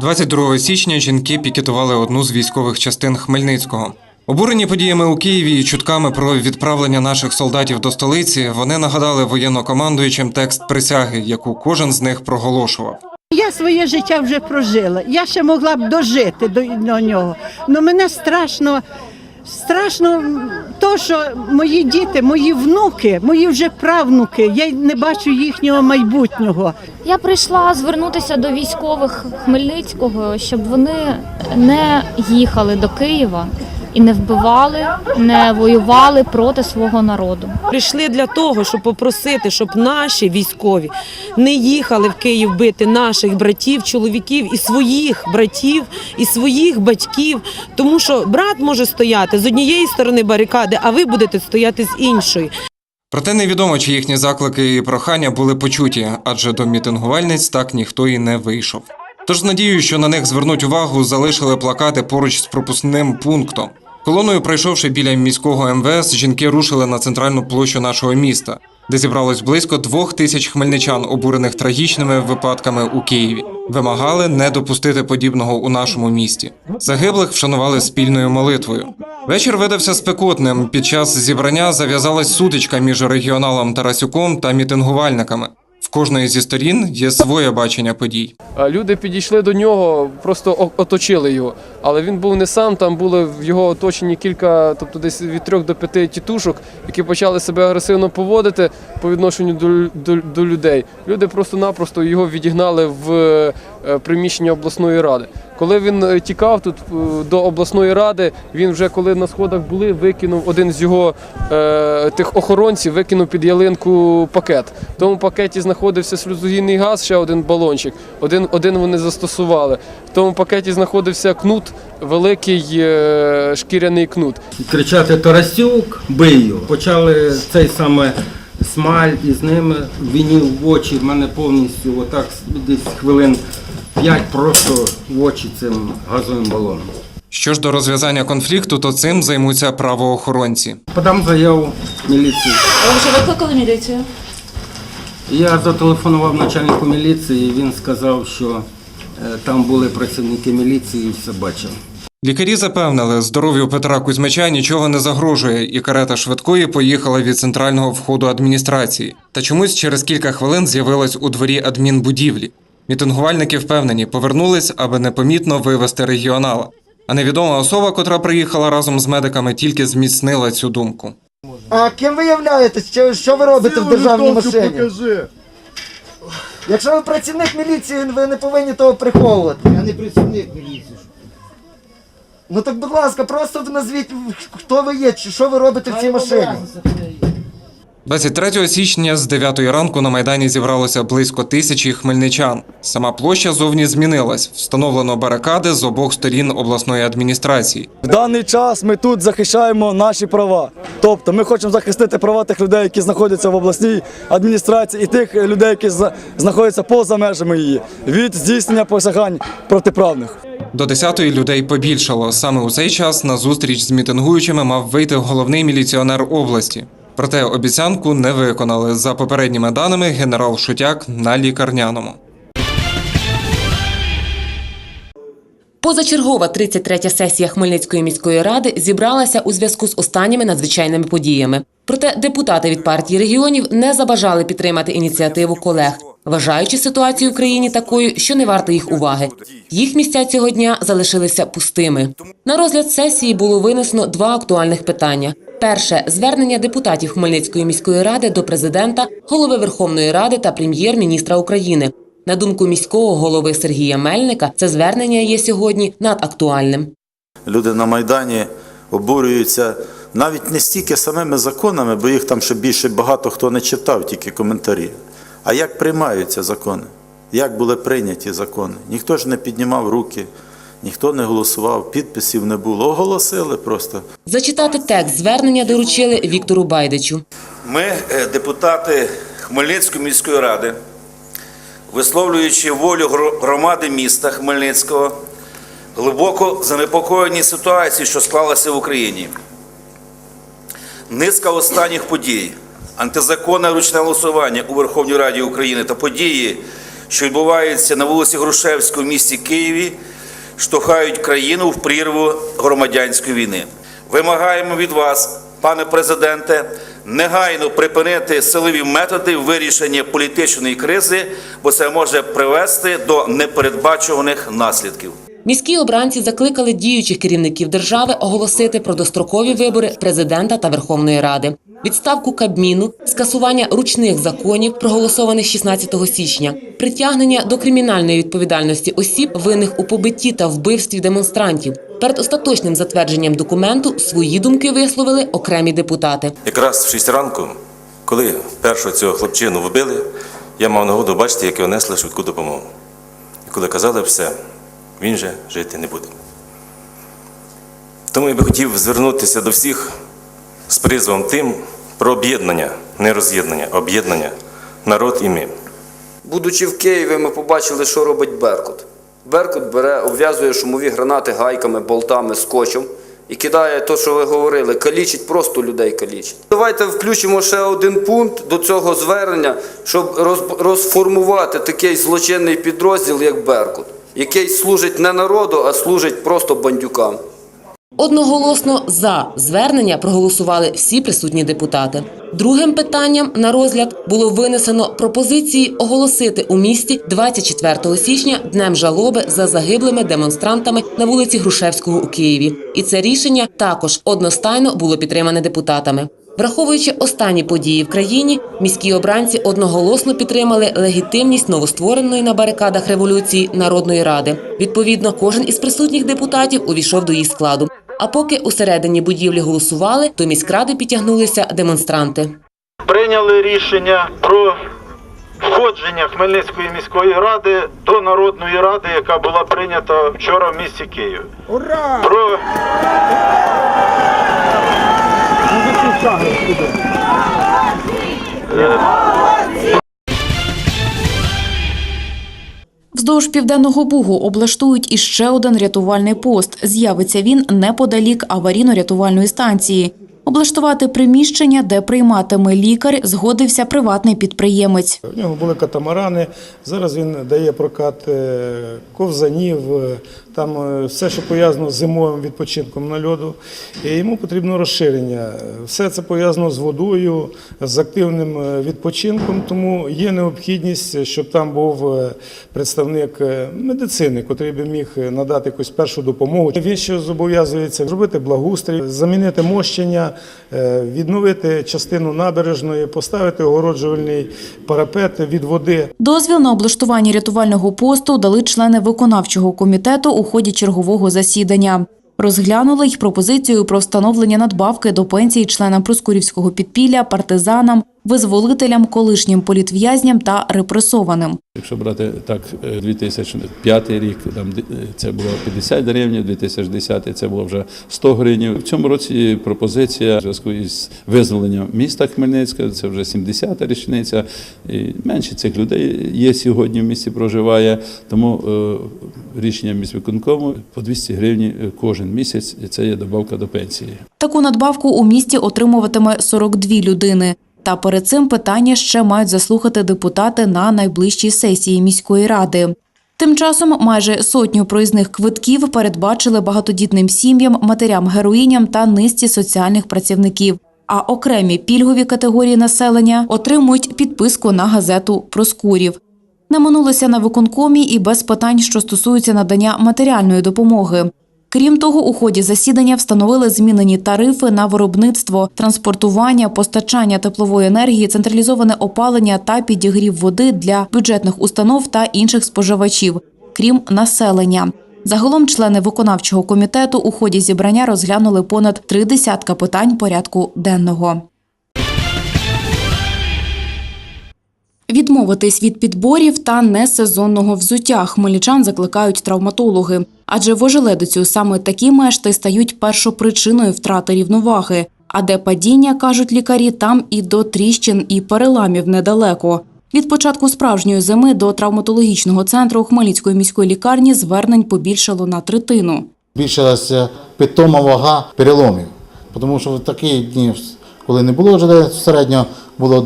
22 січня жінки пікетували одну з військових частин Хмельницького. Обурені подіями у Києві і чутками про відправлення наших солдатів до столиці, вони нагадали воєннокомандуючим текст присяги, яку кожен з них проголошував. Я своє життя вже прожила. Я ще могла б дожити до, нього. але мене страшно, страшно то, що мої діти, мої внуки, мої вже правнуки, я не бачу їхнього майбутнього. Я прийшла звернутися до військових Хмельницького, щоб вони не їхали до Києва і не вбивали, не воювали проти свого народу. Прийшли для того, щоб попросити, щоб наші військові не їхали в Київ бити наших братів, чоловіків і своїх братів, і своїх батьків. Тому що брат може стояти з однієї сторони барикади, а ви будете стояти з іншої. Проте невідомо, чи їхні заклики і прохання були почуті, адже до мітингувальниць так ніхто і не вийшов. Тож з надією, що на них звернуть увагу, залишили плакати поруч з пропускним пунктом. Колоною, пройшовши біля міського МВС, жінки рушили на центральну площу нашого міста, де зібралось близько двох тисяч хмельничан, обурених трагічними випадками у Києві. Вимагали не допустити подібного у нашому місті. Загиблих вшанували спільною молитвою. Вечір видався спекотним. Під час зібрання зав'язалась сутичка між регіоналом Тарасюком та мітингувальниками. Кожної зі сторін є своє бачення подій. Люди підійшли до нього, просто оточили його. Але він був не сам, там були в його оточенні кілька, тобто десь від трьох до п'яти тітушок, які почали себе агресивно поводити по відношенню до, до, до людей. Люди просто-напросто його відігнали в приміщення обласної ради. Коли він е, тікав тут е, до обласної ради, він вже коли на сходах були, викинув один з його е, тих охоронців, викинув під ялинку пакет. В тому пакеті знаходився сльозогінний газ, ще один балончик. Один, один вони застосували. В тому пакеті знаходився кнут, великий е, шкіряний кнут. кричати Тарасюк, бий його. Почали цей саме смаль із ними, вінів в очі, в мене повністю отак десь хвилин п'ять просто в очі цим газовим балоном. Що ж до розв'язання конфлікту, то цим займуться правоохоронці. Подам заяву міліції. Ви вже викликали міліцію? Я зателефонував начальнику міліції, він сказав, що е, там були працівники міліції і все бачив. Лікарі запевнили, здоров'ю Петра Кузьмича нічого не загрожує, і карета швидкої поїхала від центрального входу адміністрації. Та чомусь через кілька хвилин з'явилась у дворі адмінбудівлі. Мітингувальники впевнені, повернулись, аби непомітно вивести регіонала. А невідома особа, котра приїхала разом з медиками, тільки зміцнила цю думку. А ким ви являєтесь? Що, що ви робите в державній машині? Покажи. Якщо ви працівник міліції, ви не повинні того приховувати. Я не працівник міліції. Ну так, будь ласка, просто назвіть, хто ви є, чи що ви робите в цій машині. 23 січня з 9 ранку на майдані зібралося близько тисячі хмельничан. Сама площа зовні змінилась. Встановлено барикади з обох сторін обласної адміністрації. В даний час ми тут захищаємо наші права. Тобто ми хочемо захистити права тих людей, які знаходяться в обласній адміністрації, і тих людей, які зна- знаходяться поза межами її, від здійснення посягань протиправних. До 10-ї людей побільшало. Саме у цей час на зустріч з мітингуючими мав вийти головний міліціонер області. Проте обіцянку не виконали. За попередніми даними, генерал Шутяк на лікарняному. Позачергова 33-я сесія Хмельницької міської ради зібралася у зв'язку з останніми надзвичайними подіями. Проте депутати від партії регіонів не забажали підтримати ініціативу колег, вважаючи ситуацію в країні такою, що не варта їх уваги. Їх місця цього дня залишилися пустими. На розгляд сесії було винесено два актуальних питання: перше звернення депутатів Хмельницької міської ради до президента, голови Верховної Ради та прем'єр-міністра України. На думку міського голови Сергія Мельника, це звернення є сьогодні надактуальним. Люди на Майдані обурюються навіть не стільки самими законами, бо їх там ще більше багато хто не читав, тільки коментарі. А як приймаються закони? Як були прийняті закони? Ніхто ж не піднімав руки, ніхто не голосував, підписів не було. Оголосили просто. Зачитати текст звернення доручили Віктору Байдичу. Ми, е, депутати Хмельницької міської ради, висловлюючи волю громади міста Хмельницького, глибоко занепокоєні ситуацією, що склалася в Україні. Низка останніх подій, антизаконне ручне голосування у Верховній Раді України та події, що відбуваються на вулиці Грушевського в місті Києві, штовхають країну в прірву громадянської війни. Вимагаємо від вас, пане президенте, негайно припинити силові методи вирішення політичної кризи, бо це може привести до непередбачуваних наслідків. Міські обранці закликали діючих керівників держави оголосити про дострокові вибори президента та Верховної Ради, відставку Кабміну, скасування ручних законів, проголосованих 16 січня, притягнення до кримінальної відповідальності осіб, винних у побитті та вбивстві демонстрантів. Перед остаточним затвердженням документу свої думки висловили окремі депутати. Якраз в 6 ранку, коли першого цього хлопчину вбили, я мав нагоду бачити, як його несли швидку допомогу. І коли казали все, він же жити не буде. Тому я би хотів звернутися до всіх з призовом тим про об'єднання, не роз'єднання, об'єднання, народ і ми. Будучи в Києві, ми побачили, що робить Беркут. Беркут бере, обв'язує шумові гранати гайками, болтами, скотчем і кидає те, що ви говорили, калічить, просто людей калічить. Давайте включимо ще один пункт до цього звернення, щоб розформувати такий злочинний підрозділ, як Беркут, який служить не народу, а служить просто бандюкам. Одноголосно за звернення проголосували всі присутні депутати. Другим питанням на розгляд було винесено пропозиції оголосити у місті 24 січня днем жалоби за загиблими демонстрантами на вулиці Грушевського у Києві. І це рішення також одностайно було підтримане депутатами. Враховуючи останні події в країні, міські обранці одноголосно підтримали легітимність новоствореної на барикадах революції Народної ради. Відповідно, кожен із присутніх депутатів увійшов до її складу. А поки усередині будівлі голосували, до міськради підтягнулися демонстранти. прийняли рішення про входження Хмельницької міської ради до Народної ради, яка була прийнята вчора в місті Києві. Ура! Про Вздовж південного бугу облаштують іще один рятувальний пост. З'явиться він неподалік аварійно-рятувальної станції. Облаштувати приміщення, де прийматиме лікар, згодився приватний підприємець. В нього були катамарани. Зараз він дає прокат е, ковзанів, там е, все, що пов'язано з зимовим відпочинком на льоду. І йому потрібно розширення. Все це пов'язано з водою, з активним е, відпочинком. Тому є необхідність, щоб там був е, представник медицини, який би міг надати якусь першу допомогу. Він ще зобов'язується зробити благоустрій, замінити мощення, відновити частину набережної, поставити огороджувальний парапет від води. Дозвіл на облаштування рятувального посту дали члени виконавчого комітету у ході чергового засідання. Розглянули й пропозицію про встановлення надбавки до пенсії членам Проскурівського підпілля, партизанам, визволителям, колишнім політв'язням та репресованим. Якщо брати так, е, 2005 рік, там е, це було 50 гривень, 2010 це було вже 100 гривень. В цьому році пропозиція в зв'язку із визволенням міста Хмельницька, це вже 70-та річниця. І менше цих людей є сьогодні в місті проживає, тому е, рішення міськвиконкому по 200 гривень кожен місяць, і це є добавка до пенсії. Таку надбавку у місті отримуватиме 42 людини. Та перед цим питання ще мають заслухати депутати на найближчій сесії міської ради. Тим часом майже сотню проїзних квитків передбачили багатодітним сім'ям, матерям-героїням та низці соціальних працівників. А окремі пільгові категорії населення отримують підписку на газету Проскурів. Не минулося на виконкомі і без питань, що стосуються надання матеріальної допомоги. Крім того, у ході засідання встановили змінені тарифи на виробництво, транспортування, постачання теплової енергії, централізоване опалення та підігрів води для бюджетних установ та інших споживачів, крім населення. Загалом члени виконавчого комітету у ході зібрання розглянули понад три десятка питань порядку денного. Відмовитись від підборів та несезонного взуття хмельничан закликають травматологи, адже в ожеледицю саме такі мешти стають першопричиною втрати рівноваги. А де падіння, кажуть лікарі, там і до тріщин і переламів недалеко. Від початку справжньої зими до травматологічного центру Хмельницької міської лікарні звернень побільшало на третину. Збільшилася питома вага переломів. Тому що в такі дні, коли не було ожеледиці, середньо було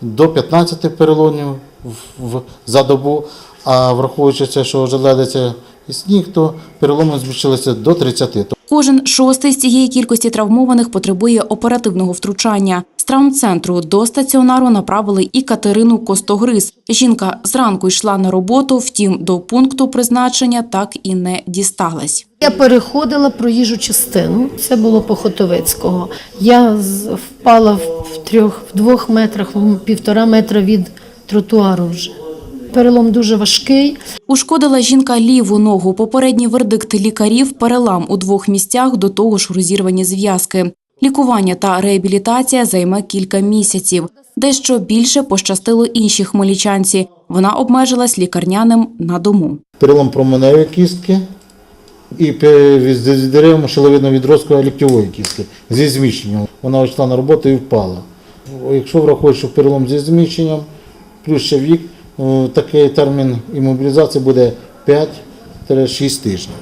до- до 15 переломів в, за добу. А враховуючи це, що желедиться і сніг, то переломи збільшилися до 30. Кожен шостий з цієї кількості травмованих потребує оперативного втручання. Травмцентру до стаціонару направили і Катерину Костогриз. Жінка зранку йшла на роботу, втім до пункту призначення так і не дісталась. Я переходила проїжджу частину, це було по Хотовицького. Я впала в трьох, в двох метрах, в півтора метра від тротуару вже. Перелом дуже важкий. Ушкодила жінка ліву ногу. Попередній вердикт лікарів перелам у двох місцях, до того ж розірвані зв'язки. Лікування та реабілітація займе кілька місяців. Дещо більше пощастило іншій хмельничанці. Вона обмежилась лікарняним на дому. Перелом променевої кістки і з деревом шиловидного відростку ліктьової кістки зі зміщенням. Вона йшла на роботу і впала. Якщо враховувати, що перелом зі зміщенням, плюс ще вік, е, такий термін імобілізації буде 5-6 тижнів.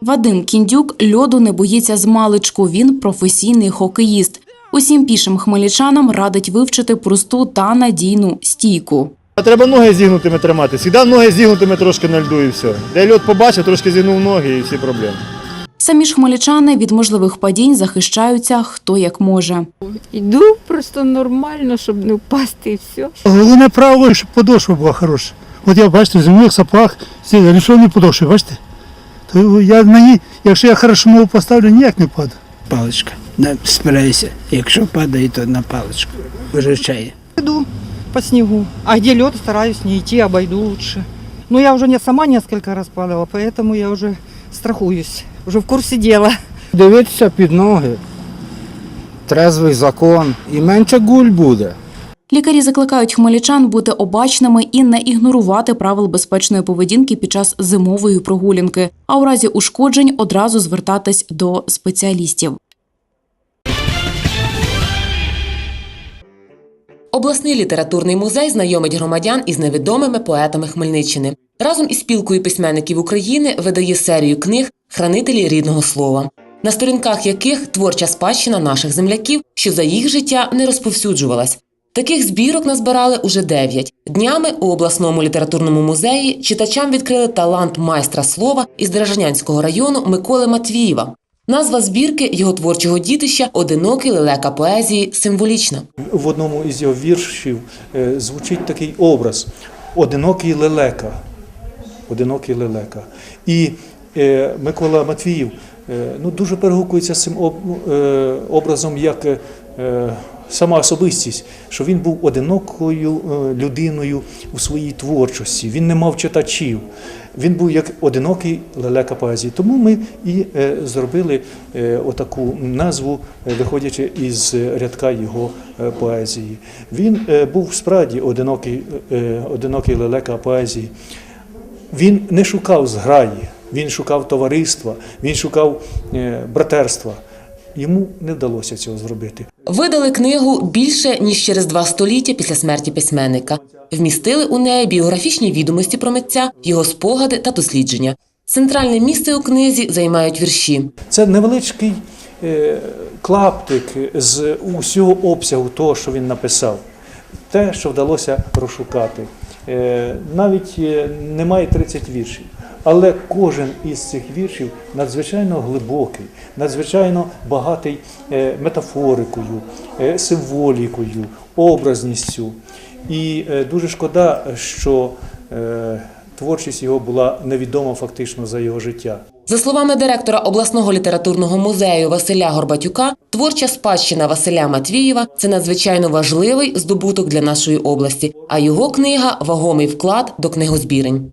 Вадим Кіндюк льоду не боїться з маличку. Він професійний хокеїст. Усім пішим хмельничанам радить вивчити просту та надійну стійку. Треба ноги зігнутими тримати. Всегда ноги зігнутими трошки на льду і все. Де льот побачив, трошки зігнув ноги і всі проблеми. Самі ж хмельничани від можливих падінь захищаються хто як може. Йду просто нормально, щоб не впасти і все. Головне правило, щоб подошва була хороша. От я бачите, в земних сапах рішені подошви, бачите? Я на ній, якщо я хорошу ногу поставлю, ніяк не падаю. Паличка. Не спирайся. Якщо падає, то на паличку. Виручає. Иду по снегу. А где лед, стараюсь не идти, обойду лучше. Но я уже не сама несколько раз падала, поэтому я уже страхуюсь. Уже в курсе дела. Дивитися під ноги. Трезвий закон. І менше гуль буде. Лікарі закликають хмельничан бути обачними і не ігнорувати правил безпечної поведінки під час зимової прогулянки, а у разі ушкоджень одразу звертатись до спеціалістів. Обласний літературний музей знайомить громадян із невідомими поетами Хмельниччини. Разом із спілкою письменників України видає серію книг Хранителі рідного слова, на сторінках яких творча спадщина наших земляків, що за їх життя не розповсюджувалась. Таких збірок назбирали уже дев'ять. Днями у обласному літературному музеї читачам відкрили талант майстра слова із Дражнянського району Миколи Матвієва. Назва збірки його творчого дітища Одинокий лелека поезії символічна. В одному із його віршів е, звучить такий образ Одинокий лелека. Одинокий лелека. І е, Микола Матвіїв е, ну, дуже перегукується з цим об- образом як сама особистість, що він був одинокою е, людиною у своїй творчості. Він не мав читачів. Він був як одинокий лелека поезії. Тому ми і е, зробили е, отаку назву, виходячи із рядка його поезії. Він був справді одинокий, одинокий лелека поезії. Він не шукав зграї, він шукав товариства, він шукав братерства. Йому не вдалося цього зробити. Видали книгу більше ніж через два століття після смерті письменника. Вмістили у неї біографічні відомості про митця, його спогади та дослідження. Центральне місце у книзі займають вірші. Це невеличкий е, клаптик з усього обсягу того, що він написав. Те, що вдалося розшукати. Е, навіть е, немає 30 віршів. Але кожен із цих віршів надзвичайно глибокий, надзвичайно багатий е, метафорикою, е, символікою, образністю. І е, дуже шкода, що творчість його була невідома фактично за його життя. За словами директора обласного літературного музею Василя Горбатюка, творча спадщина Василя Матвієва це надзвичайно важливий здобуток для нашої області, а його книга вагомий вклад до книгозбірень.